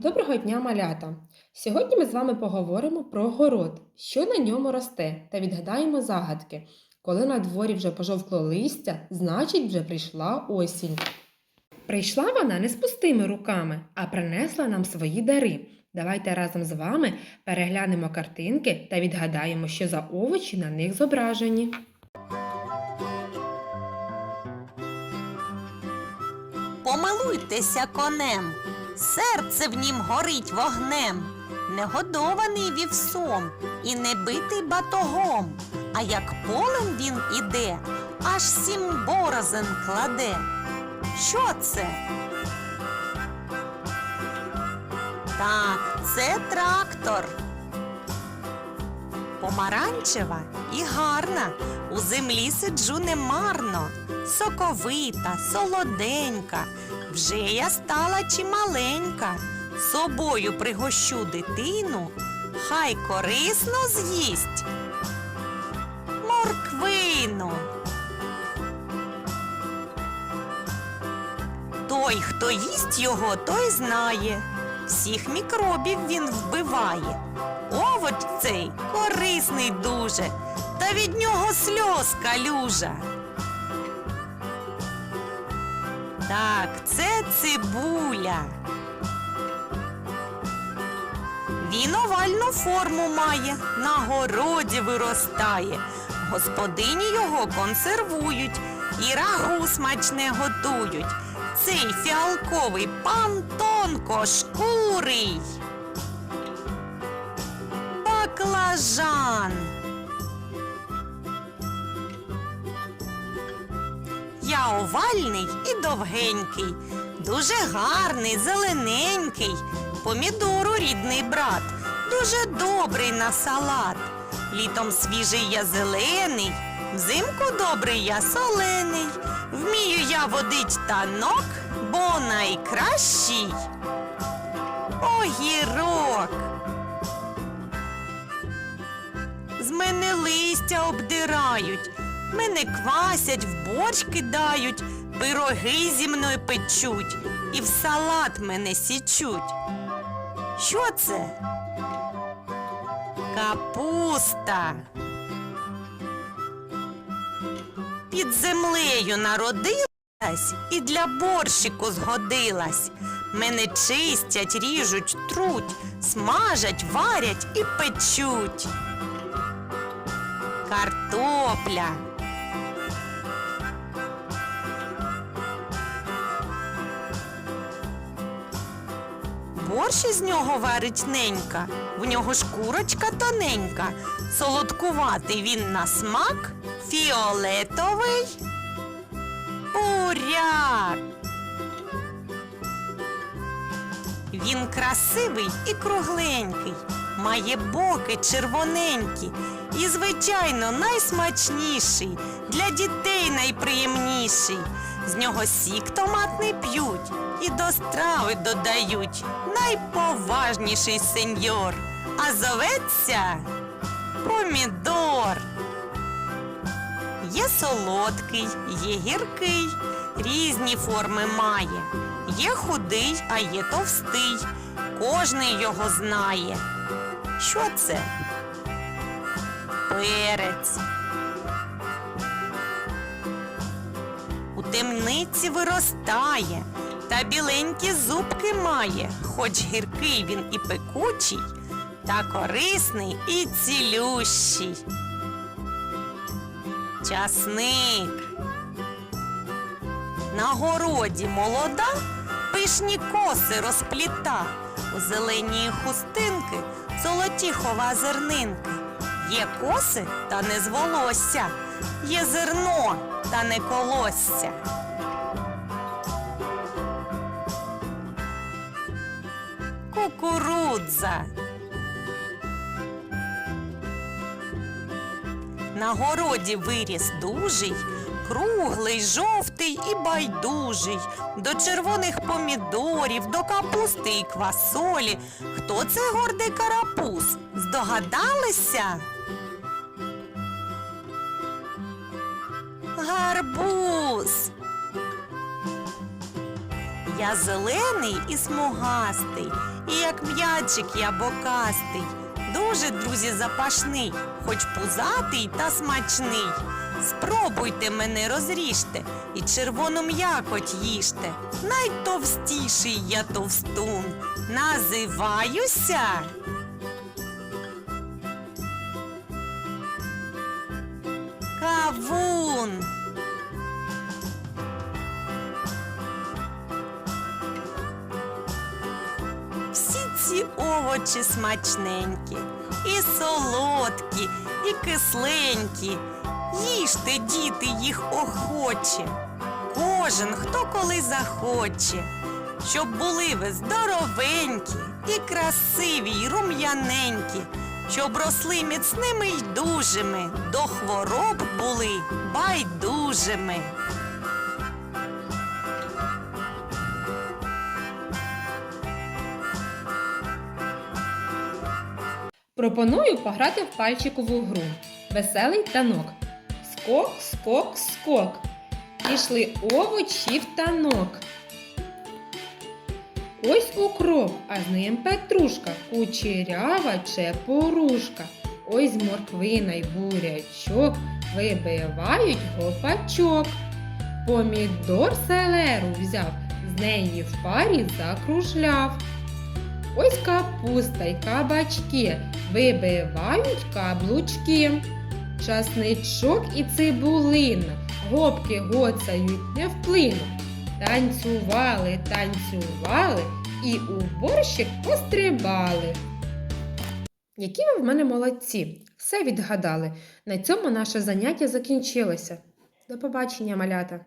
Доброго дня, малята! Сьогодні ми з вами поговоримо про город, що на ньому росте, та відгадаємо загадки. Коли на дворі вже пожовкло листя, значить вже прийшла осінь. Прийшла вона не з пустими руками, а принесла нам свої дари. Давайте разом з вами переглянемо картинки та відгадаємо, що за овочі на них зображені. Помилуйтеся конем, серце в нім горить вогнем, не годований вівсом і не битий батогом, а як полем він іде, аж сім борозен кладе. Що це? Так, це трактор. Помаранчева і гарна, у землі сиджу немарно, соковита, солоденька, вже я стала чималенька, собою пригощу дитину, хай корисно з'їсть. Морквину. Той, хто їсть його, той знає. Всіх мікробів він вбиває. Овоч цей корисний дуже, та від нього сльоз калюжа. Так, це цибуля. Він овальну форму має, на городі виростає. Господині його консервують і рагу смачне готують. Цей фіалковий пан тонко шкурий. Баклажан. Я овальний і довгенький, дуже гарний, зелененький. Помідору рідний брат, дуже добрий на салат. Літом свіжий я зелений, взимку добрий я солений. Вмію я водить танок, бо найкращий огірок. З мене листя обдирають, мене квасять, в борщ кидають, пироги зі мною печуть і в салат мене січуть. Що це? Капуста. Під землею народилась і для борщику згодилась. Мене чистять, ріжуть, труть, смажать, варять і печуть. Картопля. Борщ із нього варить ненька, в нього шкурочка тоненька, солодкуватий він на смак, фіолетовий. Буряк. Він красивий і кругленький, має боки червоненькі. І, звичайно, найсмачніший, для дітей найприємніший. З нього сік томатний п'ють і до страви додають найповажніший сеньор, а зоветься помідор. Є солодкий, є гіркий, різні форми має. Є худий, а є товстий. Кожний його знає. Що це? Перець. Темниці виростає, та біленькі зубки має, хоч гіркий він і пекучий, та корисний і цілющий. Часник. На городі молода, пишні коси розпліта, у зеленій хустинки золоті хова зернинки. Є коси та не з волосся, є зерно та не колосся. Кукурудза. На городі виріс дужий, круглий, жовтий і байдужий, до червоних помідорів, до капусти і квасолі. Хто це гордий карапуз? Здогадалися? Гарбуз. Я зелений і смугастий, і як м'ячик я бокастий. Дуже, друзі, запашний, хоч пузатий та смачний. Спробуйте мене розріжте і червону м'якоть їжте. Найтовстіший я товстун. Називаюся. Кавун. Всі ці овочі смачненькі, і солодкі, і кисленькі. Їжте, діти, їх охоче. Кожен, хто коли захоче, щоб були ви здоровенькі, і красиві, й рум'яненькі, щоб росли міцними й дужими, до хвороб були байдужими. Пропоную пограти в пальчикову гру. Веселий танок. Скок, скок, скок. Пішли овочі в танок. Ось укроп, а з ним петрушка, кучерява чепурушка. Ось морквина й бурячок вибивають гопачок. Помідор селеру взяв, з неї в парі закружляв. Ось капуста й кабачки вибивають каблучки. Часничок і цибулина, гопки гоцають не вплину. Танцювали, танцювали і у борщик пострибали. Які ви в мене молодці! Все відгадали. На цьому наше заняття закінчилося. До побачення, малята!